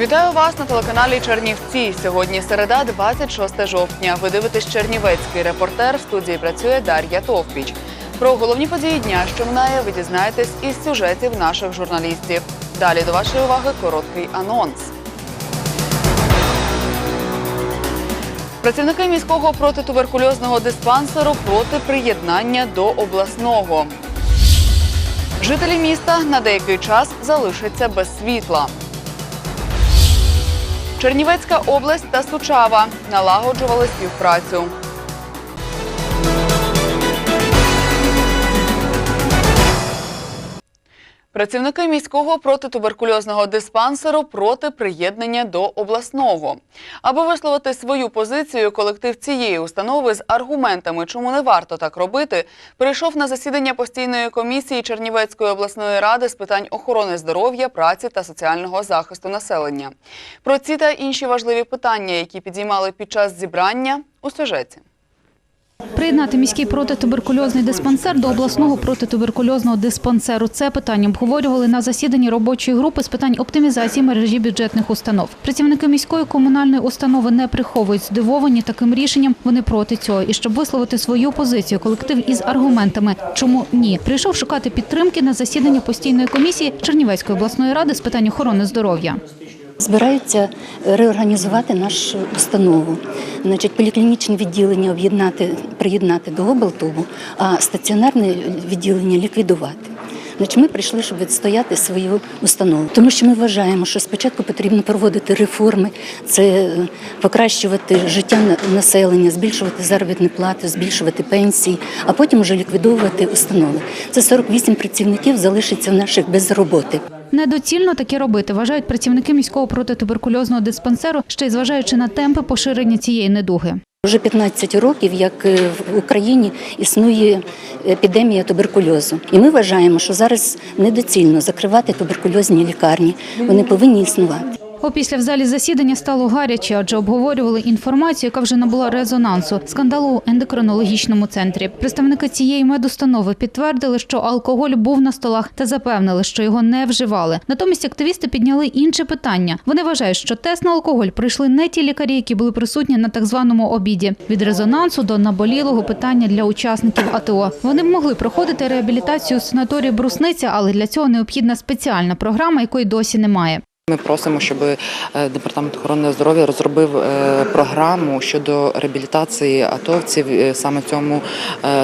Вітаю вас на телеканалі Чернівці. Сьогодні середа, 26 жовтня. Ви дивитесь Чернівецький репортер. В студії працює Дар'я Товпіч. Про головні події дня, що минає, ви дізнаєтесь із сюжетів наших журналістів. Далі до вашої уваги короткий анонс. Працівники міського протитуберкульозного диспансеру проти приєднання до обласного. Жителі міста на деякий час залишаться без світла. Чернівецька область та Сучава налагоджували співпрацю. Працівники міського протитуберкульозного диспансеру проти приєднання до обласного. Аби висловити свою позицію, колектив цієї установи з аргументами, чому не варто так робити, прийшов на засідання постійної комісії Чернівецької обласної ради з питань охорони здоров'я, праці та соціального захисту населення. Про ці та інші важливі питання, які підіймали під час зібрання, у сюжеті. Приєднати міський протитуберкульозний диспансер до обласного протитуберкульозного диспансеру. Це питання обговорювали на засіданні робочої групи з питань оптимізації мережі бюджетних установ. Працівники міської комунальної установи не приховують здивовані таким рішенням. Вони проти цього. І щоб висловити свою позицію, колектив із аргументами, чому ні, прийшов шукати підтримки на засідання постійної комісії Чернівецької обласної ради з питань охорони здоров'я. Збираються реорганізувати нашу установу. Значить, поліклінічне відділення об'єднати, приєднати до облтубу, а стаціонарне відділення ліквідувати. Значить, ми прийшли, щоб відстояти свою установу, тому що ми вважаємо, що спочатку потрібно проводити реформи, це покращувати життя на- населення, збільшувати заробітні плати, збільшувати пенсії, а потім вже ліквідовувати установи. Це 48 працівників залишиться в наших без роботи. Недоцільно таке робити, вважають працівники міського протитуберкульозного диспансеру, ще й зважаючи на темпи поширення цієї недуги. Вже 15 років, як е, в Україні існує епідемія туберкульозу, і ми вважаємо, що зараз недоцільно закривати туберкульозні лікарні. Вони повинні існувати. Опісля в залі засідання стало гаряче, адже обговорювали інформацію, яка вже набула резонансу скандалу у ендокринологічному центрі. Представники цієї медустанови підтвердили, що алкоголь був на столах та запевнили, що його не вживали. Натомість активісти підняли інше питання. Вони вважають, що тест на алкоголь пройшли не ті лікарі, які були присутні на так званому обіді. Від резонансу до наболілого питання для учасників АТО. Вони могли проходити реабілітацію у санаторії Брусниця, але для цього необхідна спеціальна програма, якої досі немає. Ми просимо, щоб е, департамент охорони здоров'я розробив е, програму щодо реабілітації атовців е, саме в цьому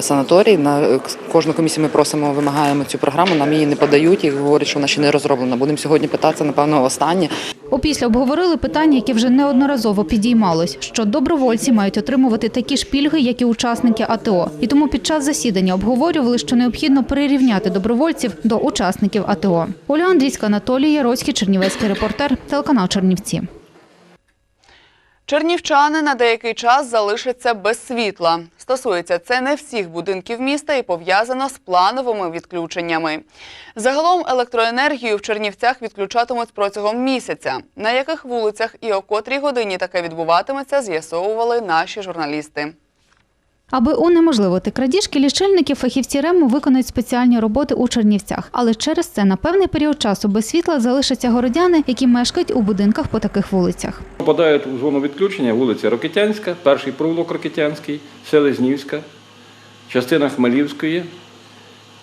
санаторії. На кожну комісію ми просимо, вимагаємо цю програму. Нам її не подають і говорять, що вона ще не розроблена. Будемо сьогодні питатися, напевно, останнє. Опісля обговорили питання, яке вже неодноразово підіймалось, що добровольці мають отримувати такі ж пільги, як і учасники АТО. І тому під час засідання обговорювали, що необхідно прирівняти добровольців до учасників АТО. Оля Андрійська, Анатолій Яроцький, Чернівецький репортер, телеканал Чернівці. Чернівчани на деякий час залишаться без світла. Стосується це не всіх будинків міста і пов'язано з плановими відключеннями. Загалом електроенергію в Чернівцях відключатимуть протягом місяця. На яких вулицях і о котрій годині таке відбуватиметься, з'ясовували наші журналісти. Аби унеможливити крадіжки, лічильники фахівці РЕМу виконують спеціальні роботи у Чернівцях. Але через це на певний період часу без світла залишаться городяни, які мешкають у будинках по таких вулицях. Попадають у зону відключення вулиця Рокитянська, перший провулок Рокитянський, Селезнівська, частина Хмелівської,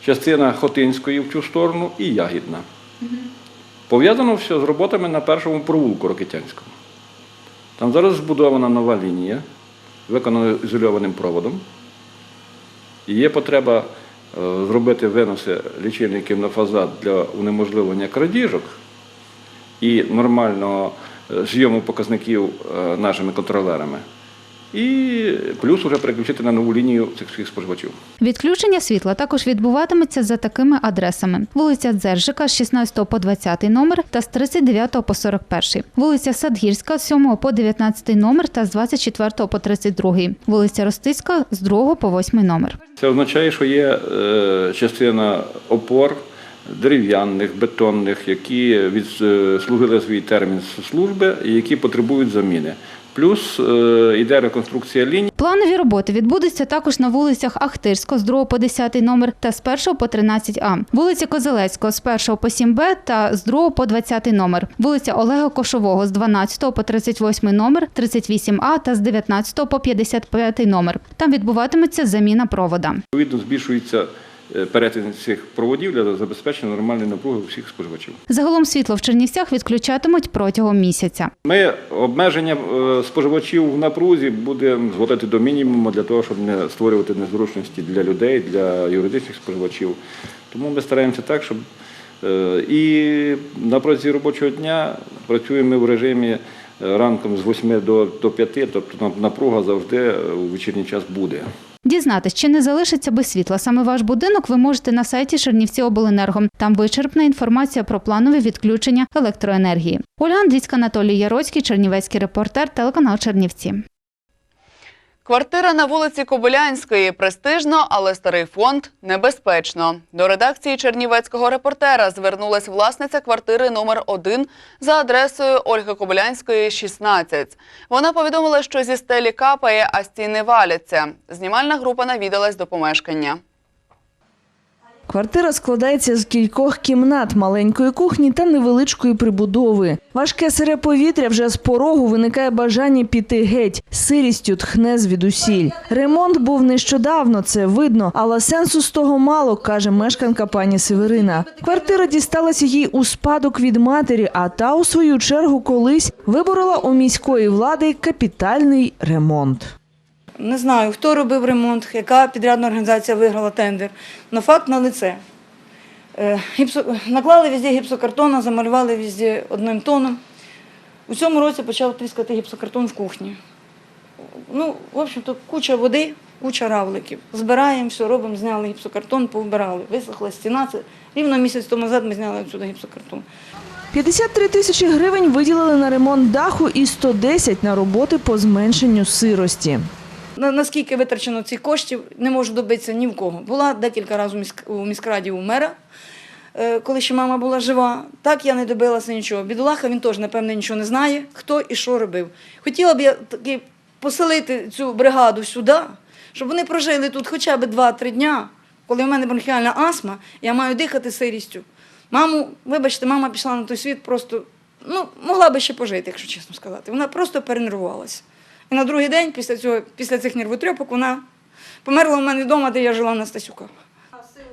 частина Хотинської в цю сторону і Ягідна. Пов'язано все з роботами на першому провулку Рокитянському. Там зараз збудована нова лінія, виконана ізольованим проводом. І є потреба е, зробити виноси лічильників на фазад для унеможливлення крадіжок і нормального е, зйому показників е, нашими контролерами. І плюс вже переключити на нову лінію цих всіх споживачів. Відключення світла також відбуватиметься за такими адресами: вулиця Дзержика з 16 по 20 номер та з 39 по 41, вулиця Садгірська з 7 по 19 номер та з 24 по 32, вулиця Ростицька з 2 по 8 номер. Це означає, що є е, частина опор дерев'яних, бетонних, які відслужили свій термін служби і які потребують заміни. Плюс е, йде реконструкція ліній. Планові роботи відбудуться також на вулицях Ахтирського з 2 по 10 номер та з 1 по 13А, вулиці Козелецького з 1 по 7Б та з 2 по 20 номер, вулиця Олега Кошового з 12 по 38 номер, 38А та з 19 по 55 номер. Там відбуватиметься заміна провода. Відповідно, збільшується е, перетин цих проводів для забезпечення нормальної напруги у всіх споживачів. Загалом світло в Чернівцях відключатимуть протягом місяця. Ми обмеження е, споживачів в напрузі будемо зводити до мінімуму для того, щоб не створювати незручності для людей, для юридичних споживачів. Тому ми стараємося так, щоб е, і на протязі робочого дня працюємо ми в режимі е, ранком з 8 до, до 5, тобто напруга завжди е, у вечірній час буде. Дізнатись, чи не залишиться без світла саме ваш будинок, ви можете на сайті Чернівці Обленерго. Там вичерпна інформація про планове відключення електроенергії. Ольга Андрійська, Анатолій Яроцький, Чернівецький репортер, телеканал Чернівці. Квартира на вулиці Кобилянської престижно, але старий фонд небезпечно. До редакції Чернівецького репортера звернулась власниця квартири номер 1 за адресою Ольги Кобилянської, 16. Вона повідомила, що зі стелі капає, а стіни валяться. Знімальна група навідалась до помешкання. Квартира складається з кількох кімнат, маленької кухні та невеличкої прибудови. Важке сире повітря вже з порогу виникає бажання піти геть. Сирістю тхне звідусіль. Ремонт був нещодавно, це видно, але сенсу з того мало, каже мешканка пані Северина. Квартира дісталася їй у спадок від матері, а та у свою чергу колись виборола у міської влади капітальний ремонт. Не знаю, хто робив ремонт, яка підрядна організація виграла тендер. Но факт на лице. Е, Наклали везде гіпсокартона, замалювали везде одним тоном. У цьому році почав тріскати гіпсокартон в кухні. Ну, в общем-то, куча води, куча равликів. Збираємо, все робимо, зняли гіпсокартон, повбирали. Висохла стіна. Це рівно місяць тому назад ми зняли відсюди гіпсокартон. 53 тисячі гривень виділили на ремонт даху і 110 на роботи по зменшенню сирості. На- Наскільки витрачено цих коштів, не можу добитися ні в кого. Була декілька разів у міськраді у мера, е, коли ще мама була жива. Так я не добилася нічого. Бідолаха він теж, напевне, нічого не знає, хто і що робив. Хотіла б я таки поселити цю бригаду сюди, щоб вони прожили тут хоча б 2-3 дня, коли в мене бронхіальна астма, я маю дихати сирістю. Маму, вибачте, мама пішла на той світ просто, ну, могла би ще пожити, якщо чесно сказати. Вона просто перенервувалася. І на другий день після, цього, після цих нервотрьопок вона померла у мене вдома, де я жила на Стасюка.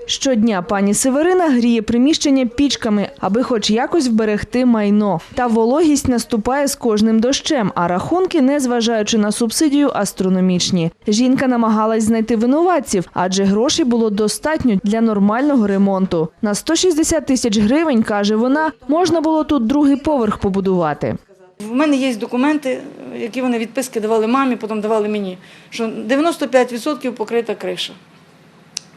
Щодня пані Северина гріє приміщення пічками, аби хоч якось вберегти майно. Та вологість наступає з кожним дощем, а рахунки, незважаючи на субсидію, астрономічні. Жінка намагалась знайти винуватців, адже грошей було достатньо для нормального ремонту. На 160 тисяч гривень, каже вона, можна було тут другий поверх побудувати. В мене є документи, які вони відписки давали мамі, потім давали мені, що 95% покрита криша.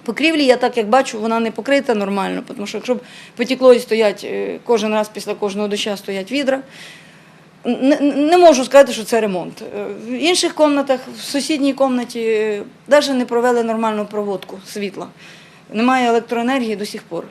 Покрівлі, я так як бачу, вона не покрита нормально, тому що якщо б потекло і стоять е, кожен раз після кожного доща стоять відра, не, не можу сказати, що це ремонт. Е, В інших кімнатах, в сусідній кімнаті, навіть не провели нормальну проводку світла. Немає електроенергії до сих пор.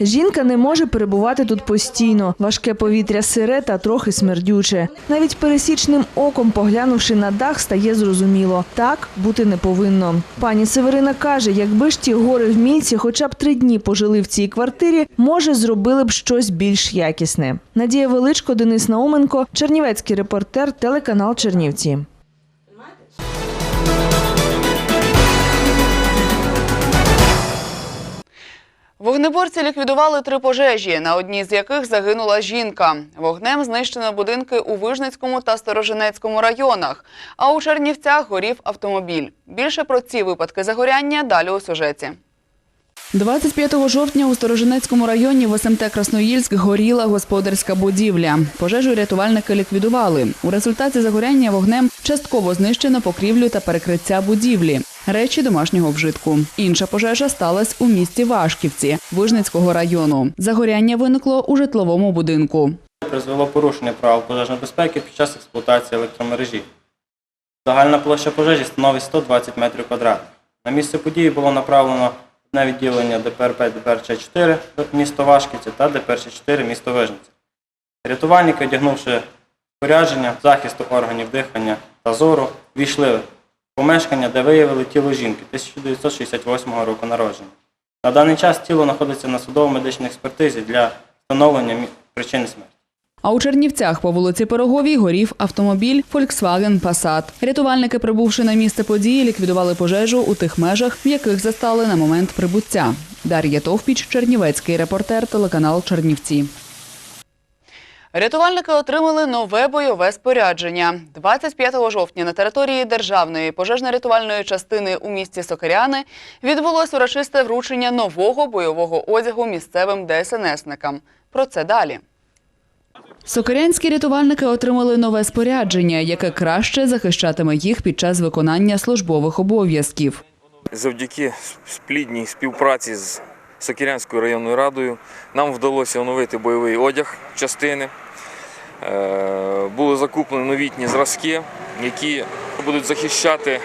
Жінка не може перебувати тут постійно. Важке повітря сире та трохи смердюче. Навіть пересічним оком, поглянувши на дах, стає зрозуміло. Так бути не повинно. Пані Северина каже, якби ж ті гори в мільці хоча б три дні пожили в цій квартирі, може, зробили б щось більш якісне. Надія Величко, Денис Науменко, Чернівецький репортер, телеканал Чернівці. Вогнеборці ліквідували три пожежі, на одній з яких загинула жінка. Вогнем знищено будинки у Вижницькому та Сторожинецькому районах, а у Чернівцях горів автомобіль. Більше про ці випадки загоряння далі у сюжеті. 25 жовтня у Сторожинецькому районі в СМТ Красноїльськ горіла господарська будівля. Пожежу рятувальники ліквідували. У результаті загоряння вогнем частково знищено покрівлю та перекриття будівлі. Речі домашнього вжитку. Інша пожежа сталася у місті Вашківці Вижницького району. Загоряння виникло у житловому будинку. призвело порушення правил пожежної безпеки під час експлуатації електромережі. Загальна площа пожежі становить 120 метрів квадратних. На місце події було направлено одне відділення ДПРП ДПРЧ-4 місто Вашківці та ДПРЧ-4 місто Вижниця. Рятувальники, одягнувши спорядження захисту органів дихання та зору, війшли в помешкання, де виявили тіло жінки 1968 року народження. На даний час тіло знаходиться на судово-медичній експертизі для встановлення причини смерті. А у Чернівцях по вулиці Пироговій горів автомобіль Volkswagen Passat. Рятувальники, прибувши на місце події, ліквідували пожежу у тих межах, в яких застали на момент прибуття. Дар'я Товпіч, Чернівецький репортер, телеканал Чернівці. Рятувальники отримали нове бойове спорядження. 25 жовтня на території державної пожежно-рятувальної частини у місті Сокиряни відбулось урочисте вручення нового бойового одягу місцевим ДСНСникам. Про це далі. Сокирянські рятувальники отримали нове спорядження, яке краще захищатиме їх під час виконання службових обов'язків. Завдяки сплідній співпраці з Сокирянською районною радою нам вдалося оновити бойовий одяг частини. Е, Були закуплені новітні зразки, які будуть захищати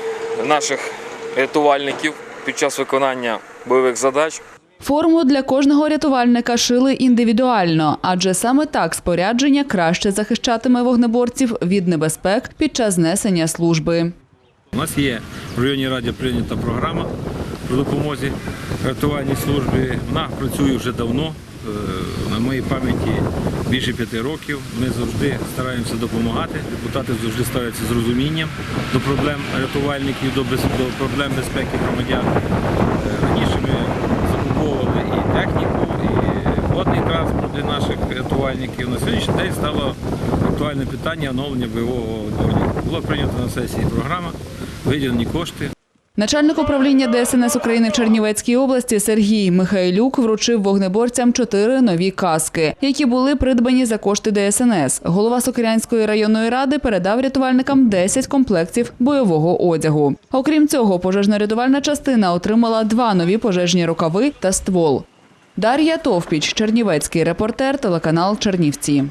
наших рятувальників під час виконання бойових задач. Форму для кожного рятувальника шили індивідуально, адже саме так спорядження краще захищатиме вогнеборців від небезпек під час несення служби. У нас є в районній раді прийнята програма про допомозі рятувальній службі. Вона працює вже давно. Е, На моїй пам'яті більше п'яти років. Ми завжди стараємося допомагати. Депутати завжди ставляться з розумінням до проблем рятувальників, до, проблем безпеки громадян. Е, Раніше ми для наших рятувальників. На сьогоднішній день стало актуальне питання оновлення бойового дорожника. Була прийнята на сесії програма, виділені кошти. Начальник управління ДСНС України в Чернівецькій області Сергій Михайлюк вручив вогнеборцям чотири нові каски, які були придбані за кошти ДСНС. Голова Сокирянської районної ради передав рятувальникам 10 комплектів бойового одягу. Окрім цього, пожежно-рятувальна частина отримала два нові пожежні рукави та ствол. Дар'я Товпіч, Чернівецький репортер, телеканал Чернівці.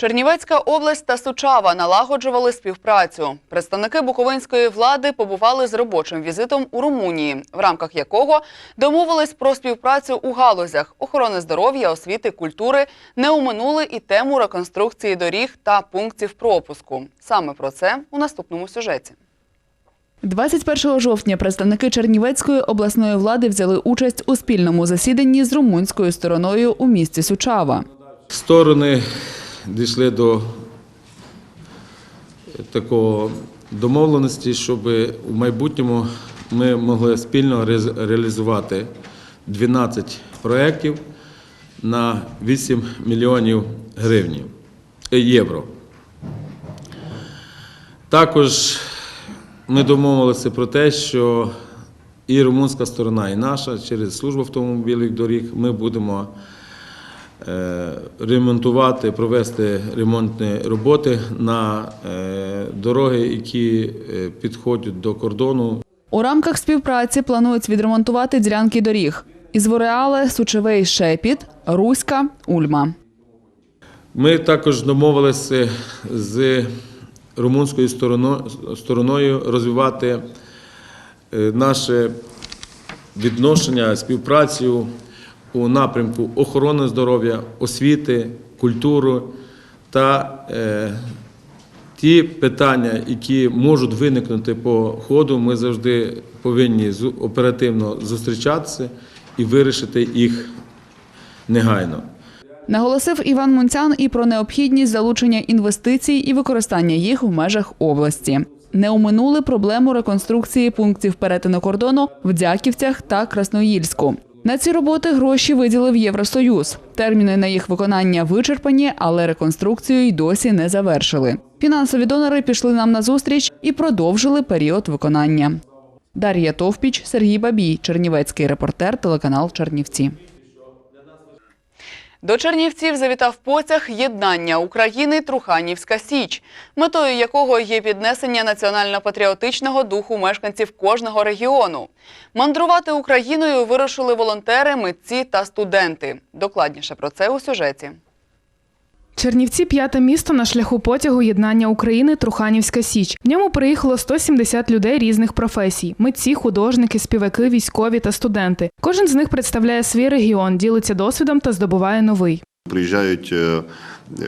Чернівецька область та Сучава налагоджували співпрацю. Представники буковинської влади побували з робочим візитом у Румунії, в рамках якого домовились про співпрацю у галузях охорони здоров'я, освіти, культури, не оминули і тему реконструкції доріг та пунктів пропуску. Саме про це у наступному сюжеті. 21 жовтня представники Чернівецької обласної влади взяли участь у спільному засіданні з румунською стороною у місті Сучава. Сторони дійшли до такого домовленості, щоб у майбутньому ми могли спільно реалізувати 12 проєктів на 8 мільйонів гривень, євро. Також ми домовилися про те, що і румунська сторона, і наша через службу автомобільних доріг ми будемо ремонтувати, провести ремонтні роботи на е, дороги, які е, підходять до кордону У рамках співпраці планують відремонтувати ділянки доріг із Вореале, Сучевей, Шепіт, Руська, Ульма. Ми також домовилися з румунською стороною, розвивати е, наше відношення, співпрацю у напрямку охорони здоров'я, освіти, культури та е, ті питання, які можуть виникнути по ходу, ми завжди повинні оперативно зустрічатися і вирішити їх негайно. Наголосив Іван Мунцян і про необхідність залучення інвестицій і використання їх в межах області. Не оминули проблему реконструкції пунктів перетину кордону в Дяківцях та Красноїльську. На ці роботи гроші виділив Євросоюз. Терміни на їх виконання вичерпані, але реконструкцію й досі не завершили. Фінансові донори пішли нам на зустріч і продовжили період виконання. Дар'я Товпіч, Сергій Бабій, Чернівецький репортер, телеканал Чернівці. До Чернівців завітав потяг єднання України Труханівська Січ, метою якого є піднесення національно-патріотичного духу мешканців кожного регіону. Мандрувати Україною вирушили волонтери, митці та студенти. Докладніше про це у сюжеті. Чернівці п'яте місто на шляху потягу єднання України Труханівська Січ. В ньому приїхало 170 людей різних професій: митці, художники, співаки, військові та студенти. Кожен з них представляє свій регіон, ділиться досвідом та здобуває новий. Приїжджають е,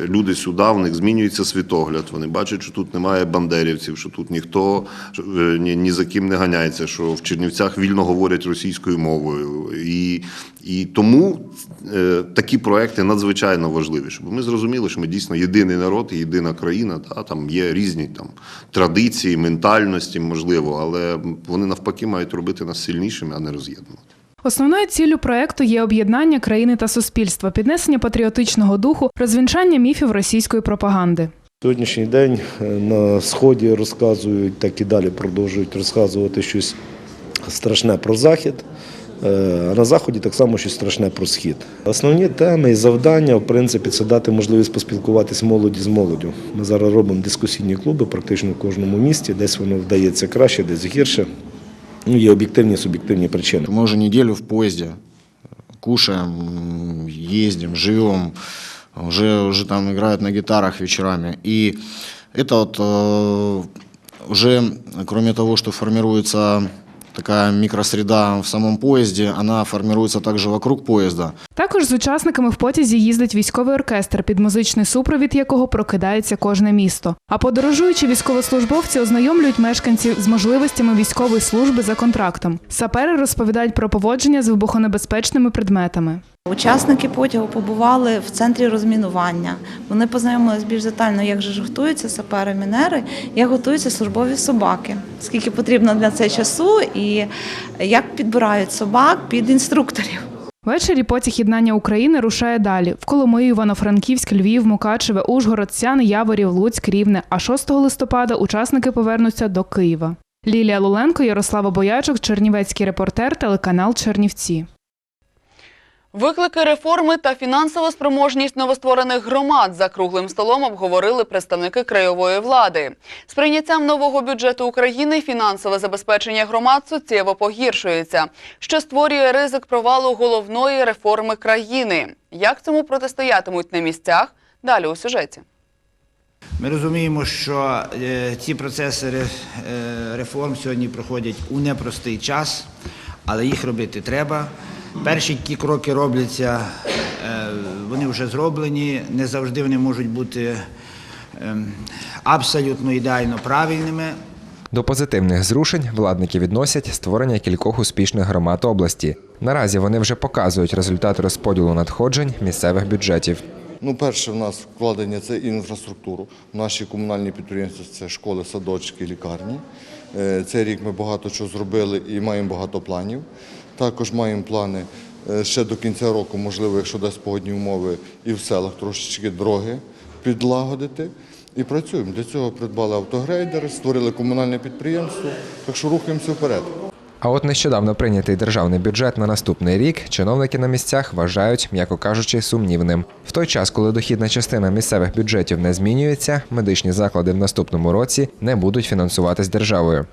люди сюди, в них змінюється світогляд. Вони бачать, що тут немає бандерівців, що тут ніхто е, ні, ні за ким не ганяється, що в Чернівцях вільно говорять російською мовою. І, і тому е, такі проекти надзвичайно важливі, щоб ми зрозуміли, що ми дійсно єдиний народ єдина країна. Та, там є різні там, традиції, ментальності, можливо, але вони навпаки мають робити нас сильнішими, а не роз'єднувати. Основною ціллю проекту є об'єднання країни та суспільства, піднесення патріотичного духу, розвінчання міфів російської пропаганди. Сьогоднішній день е, на сході розказують, так і далі продовжують розказувати щось страшне про захід. е, А на заході так само щось страшне про схід. Основні теми і завдання, в принципі, це дати можливість поспілкуватися молоді з молоддю. Ми зараз робимо дискусійні клуби практично в кожному місті. Десь воно вдається краще, десь гірше. Ну, є об'єктивні і суб'єктивні причини. Мы уже неделю в поезде кушаем, м, ездим, живем, уже, уже там играют на гитарах вечерами. И это вот э, уже, кроме того, что формируется такая микросреда в самом поезде, она формируется также вокруг поезда. Також з учасниками в потязі їздить військовий оркестр, під музичний супровід якого прокидається кожне місто. А подорожуючі військовослужбовці ознайомлюють мешканців з можливостями військової служби за контрактом. Сапери розповідають про поводження з вибухонебезпечними предметами. Учасники потягу побували в центрі розмінування. Вони познайомилися більш детально, як же ж готуються сапери-мінери, як готуються службові собаки, скільки потрібно для цього часу, і як підбирають собак під інструкторів. Ввечері потяг єднання України рушає далі в Коломию, Івано-Франківськ, Львів, Мукачеве, Ужгород, Сяни, Яворів, Луцьк, Рівне. А 6 листопада учасники повернуться до Києва. Лілія Луленко, Ярослава Боячук, Чернівецький репортер, телеканал Чернівці. Виклики реформи та фінансова спроможність новостворених громад за круглим столом обговорили представники краєвої влади. З прийняттям нового бюджету України фінансове забезпечення громад суттєво погіршується, що створює ризик провалу головної реформи країни. Як цьому протистоятимуть на місцях? Далі у сюжеті. Ми розуміємо, що е, ці процеси е, реформ сьогодні проходять у непростий час, але їх робити треба. Перші ті кроки робляться, е, вони вже зроблені, не завжди вони можуть бути ем, абсолютно ідеально правильними. До позитивних зрушень владники відносять створення кількох успішних громад області. Наразі вони вже показують результати розподілу надходжень місцевих бюджетів. Ну, перше, в нас вкладення це інфраструктуру. Наші комунальні підприємства це школи, садочки, лікарні. Е, Цей рік ми багато чого зробили і маємо багато планів. Також маємо плани е, ще до кінця року, можливо, якщо дасть погодні умови, і в селах трошечки дороги підлагодити. І працюємо. Для цього придбали автогрейдер, створили комунальне підприємство, так що рухаємося вперед. А от нещодавно прийнятий державний бюджет на наступний рік чиновники на місцях вважають, м'яко кажучи, сумнівним. В той час, коли дохідна частина місцевих бюджетів не змінюється, медичні заклади в наступному році не будуть фінансуватись державою.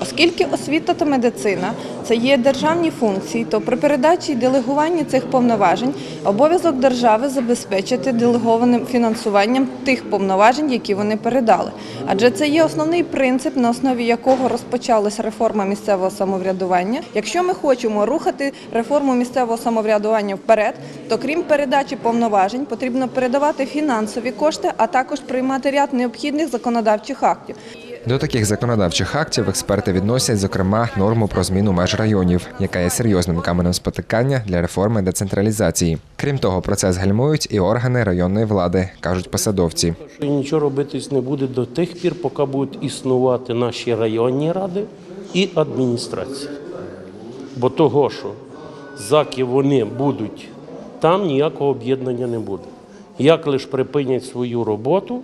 Оскільки освіта та медицина це є державні функції, то при передачі і делегуванні цих повноважень обов'язок держави забезпечити делегованим фінансуванням тих повноважень, які вони передали. Адже це є основний принцип, на основі якого розпочалася реформа місцевого самоврядування. Якщо ми хочемо рухати реформу місцевого самоврядування вперед, то крім передачі повноважень, потрібно передавати фінансові кошти, а також приймати ряд необхідних законодавчих актів. До таких законодавчих актів експерти відносять, зокрема, норму про зміну меж районів, яка є серйозним каменем спотикання для реформи децентралізації. Крім того, процес гальмують і органи районної влади, кажуть посадовці. Нічого робитись не буде до тих пір, поки будуть існувати наші районні ради і адміністрації. Бо того, що заки вони будуть там, ніякого об'єднання не буде. Як лише припинять свою роботу,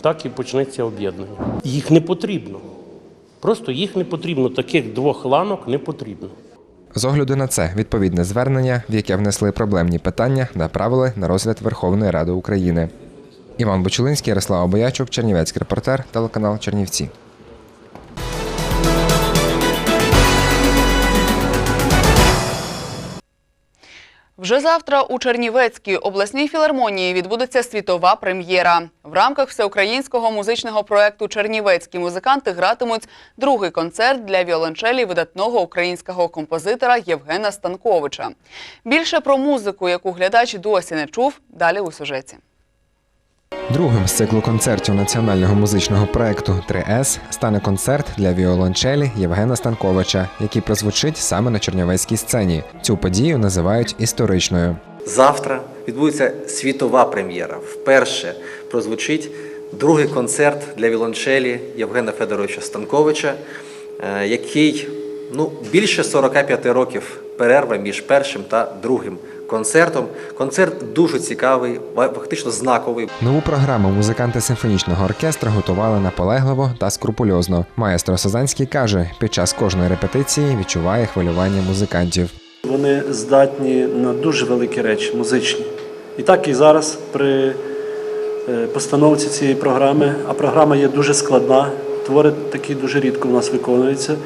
так і почнеться об'єднання. Їх не потрібно. Просто їх не потрібно. Таких двох ланок не потрібно. З огляду на це відповідне звернення, в яке внесли проблемні питання, направили на розгляд Верховної Ради України. Іван Бочулинський, Ярослава Боячук, Чернівецький репортер, телеканал Чернівці. Вже завтра у Чернівецькій обласній філармонії відбудеться світова прем'єра. В рамках всеукраїнського музичного проекту Чернівецькі музиканти гратимуть другий концерт для віолончелі видатного українського композитора Євгена Станковича. Більше про музику, яку глядач досі не чув, далі у сюжеті. Другим з циклу концертів національного музичного проекту 3С стане концерт для віолончелі Євгена Станковича, який прозвучить саме на чернівецькій сцені. Цю подію називають історичною. Завтра відбудеться світова прем'єра. Вперше прозвучить другий концерт для віолончелі Євгена Федоровича Станковича, е, який ну, більше 45 років перерва між першим та другим концертом. Концерт дуже цікавий, фактично знаковий. Нову програму музиканти симфонічного оркестру готували наполегливо та скрупульозно. Маестро Сазанський каже, під час кожної репетиції відчуває хвилювання музикантів. Вони здатні на дуже великі речі, музичні. І так і зараз при е, постановці цієї програми, а програма є дуже складна, твори такі дуже рідко в нас виконуються.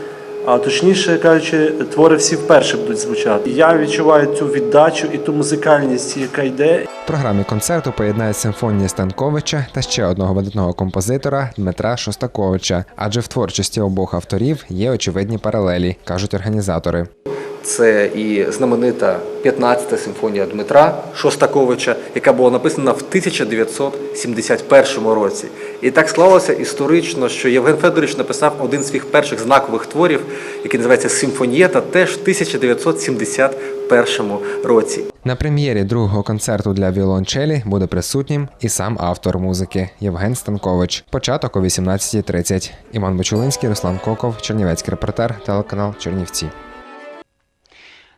А точніше кажучи, твори всі вперше будуть звучати. Я відчуваю цю віддачу і ту музикальність, яка йде. В програмі концерту поєднають симфонії Станковича та ще одного видатного композитора Дмитра Шостаковича, адже в творчості обох авторів є очевидні паралелі, кажуть організатори. Це і знаменита 15-та симфонія Дмитра Шостаковича, яка була написана в 1971 році. І так склалося історично, що Євген Федорович написав один з своїх перших знакових творів, який називається Симфонієта, теж в 1971 році. На прем'єрі другого концерту для віолончелі буде присутнім і сам автор музики Євген Станкович. Початок о 18.30. Іван Бочулинський, Руслан Коков, Чернівецький репортер, телеканал Чернівці.